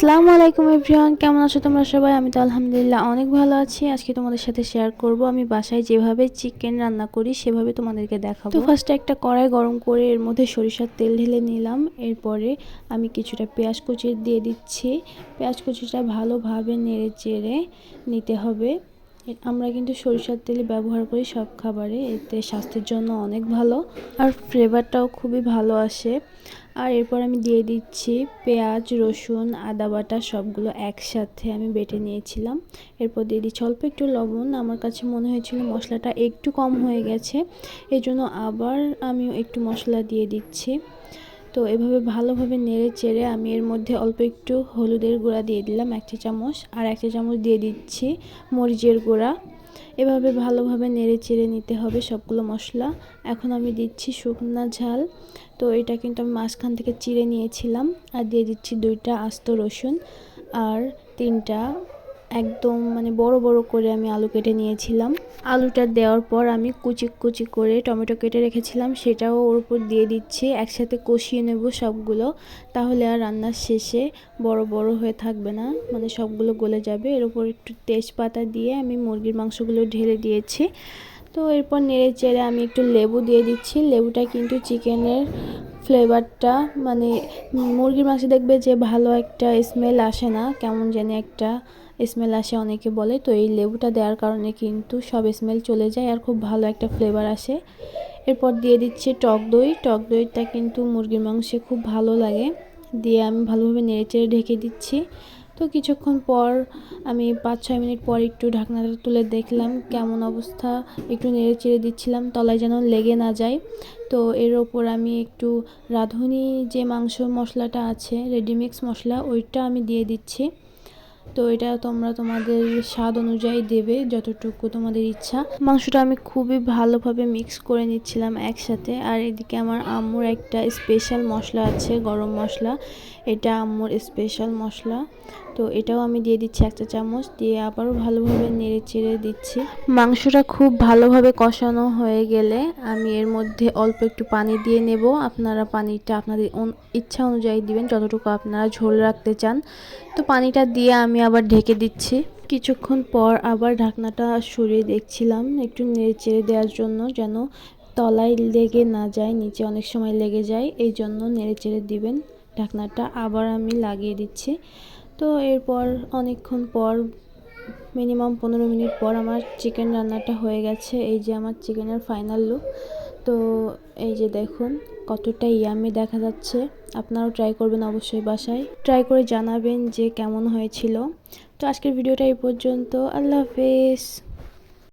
আসসালামু আলাইকুম এভরিওয়ান, কেমন আছো তোমরা সবাই? আমি তো আলহামদুলিল্লাহ অনেক ভালো আছি। আজকে তোমাদের সাথে শেয়ার করব। আমি বাসায় যেভাবে চিকেন রান্না করি, সেভাবে তোমাদেরকে দেখাবো। তো ফার্স্টে একটা কড়াই গরম করে এর মধ্যে সরিষার তেল ঢেলে নিলাম। এরপরে আমি কিছুটা পেঁয়াজ কুচি দিয়ে দিচ্ছি। পেঁয়াজ কুচিটা ভালোভাবে নেড়ে চেড়ে নিতে হবে। আমরা কিন্তু সরিষার তেল ব্যবহার করি সব খাবারে, এতে স্বাস্থ্যের জন্য অনেক ভালো। আর ফ্লেভারটাও খুবই ভালো আসে। আর এরপর আমি দিয়ে দিচ্ছি পেঁয়াজ, রসুন, আদা বাটা, সবগুলো একসাথে আমি বেটে নিয়েছিলাম। এরপর দিয়ে দিচ্ছি অল্প একটু লবণ। আমার কাছে মনে হয়েছিল মশলাটা একটু কম হয়ে গেছে। এই জন্য আবার আমি একটু মশলা দিয়ে দিচ্ছি। তো এভাবে ভালোভাবে নেড়ে চেড়ে আমি এর মধ্যে অল্প একটু হলুদের গুঁড়া দিয়ে দিলাম এক চা চামচ, আর এক চা চামচ দিয়ে দিচ্ছি মরিচের গুঁড়া। এভাবে ভালোভাবে নেড়ে চেড়ে নিতে হবে সবগুলো মশলা। এখন আমি দিচ্ছি শুকনা ঝাল, তো এটা কিন্তু আমি মাঝখান থেকে চিড়ে নিয়েছিলাম। আর দিয়ে দিচ্ছি দুইটা আস্ত রসুন আর তিনটা একদম মানে বড় বড় করে আমি আলু কেটে নিয়েছিলাম। আলুটা দেওয়ার পর আমি কুচি কুচি করে টমেটো কেটে রেখেছিলাম, সেটাও ওর উপর দিয়ে দিচ্ছি, একসাথে কষিয়ে নেব সবগুলো, তাহলে আর রান্নার শেষে বড় বড় হয়ে থাকবে না মানে সবগুলো গলে যাবে। এর উপর একটু তেজপাতা দিয়ে আমি মুরগির মাংসগুলো ঢেলে দিয়েছি। তো এরপর নেড়ে চেড়ে আমি একটু লেবু দিয়ে দিচ্ছি। লেবুটা কিন্তু চিকেনের ফ্লেভারটা মানে মুরগির মাংস দেখবে যে ভালো একটা স্মেল আসে না, কেমন জানি একটা স্মেল আসে অনেকে বলে। তো এই লেবুটা দেওয়ার কারণে কিন্তু সব স্মেল চলে যায় আর খুব ভালো একটা ফ্লেভার আসে। এরপর দিয়ে দিচ্ছি টক দই। টক দইটা কিন্তু মুরগির মাংসে খুব ভালো লাগে। দিয়ে আমি ভালোভাবে নেড়েচেড়ে ঢেকে দিচ্ছি। তো কিছুক্ষণ পর আমি পাঁচ ছয় মিনিট পর একটু ঢাকনাটা তুলে দেখলাম কেমন অবস্থা। একটু নেড়ে চেড়ে দিচ্ছিলাম, তলায় যেন লেগে না যায়। তো এর ওপর আমি একটু রাঁধুনি যে মাংস মশলাটা আছে রেডিমিক্স মশলা, ওইটা আমি দিয়ে দিচ্ছি। তো এটা তোমরা তোমাদের স্বাদ অনুযায়ী দেবে যতটুকু তোমাদের ইচ্ছা। মাংসটা আমি খুবই ভালোভাবে মিক্স করে নিচ্ছিলাম একসাথে। আর এদিকে আমার আম্মুর একটা স্পেশাল মশলা আছে, গরম মশলা। এটা আম্মুর স্পেশাল মশলা। তো এটাও আমি দিয়ে দিচ্ছি একটা চামচ। দিয়ে আবারও ভালোভাবে নেড়ে চেড়ে দিচ্ছি। মাংসটা খুব ভালোভাবে কষানো হয়ে গেলে আমি এর মধ্যে অল্প একটু পানি দিয়ে নেব। আপনারা পানিটা আপনাদের ইচ্ছা অনুযায়ী দিবেন, যতটুকু আপনারা ঝোল রাখতে চান। তো পানিটা দিয়ে আমি আবার ঢেকে দিচ্ছি। কিছুক্ষণ পর আবার ঢাকনাটা সরিয়ে দেখছিলাম, একটু নেড়ে চেড়ে দেওয়ার জন্য যেন তলায় লেগে না যায়, নিচে অনেক সময় লেগে যায়, এই জন্য নেড়ে চেড়ে দিবেন। ঢাকনাটা আবার আমি লাগিয়ে দিচ্ছি। তো এরপর অনেকক্ষণ পর, মিনিমাম পনেরো মিনিট পর আমার চিকেন রান্নাটা হয়ে গেছে, এই যে আমার চিকেনের ফাইনাল লুক। তো এই যে দেখুন, কতটা ইয়ামি দেখা যাচ্ছে। আপনারাও ট্রাই করবেন অবশ্যই বাসায়। ট্রাই করে জানাবেন যে কেমন হয়েছিল। তো আজকের ভিডিওটা এই পর্যন্ত। আল্লাহ হাফেজ।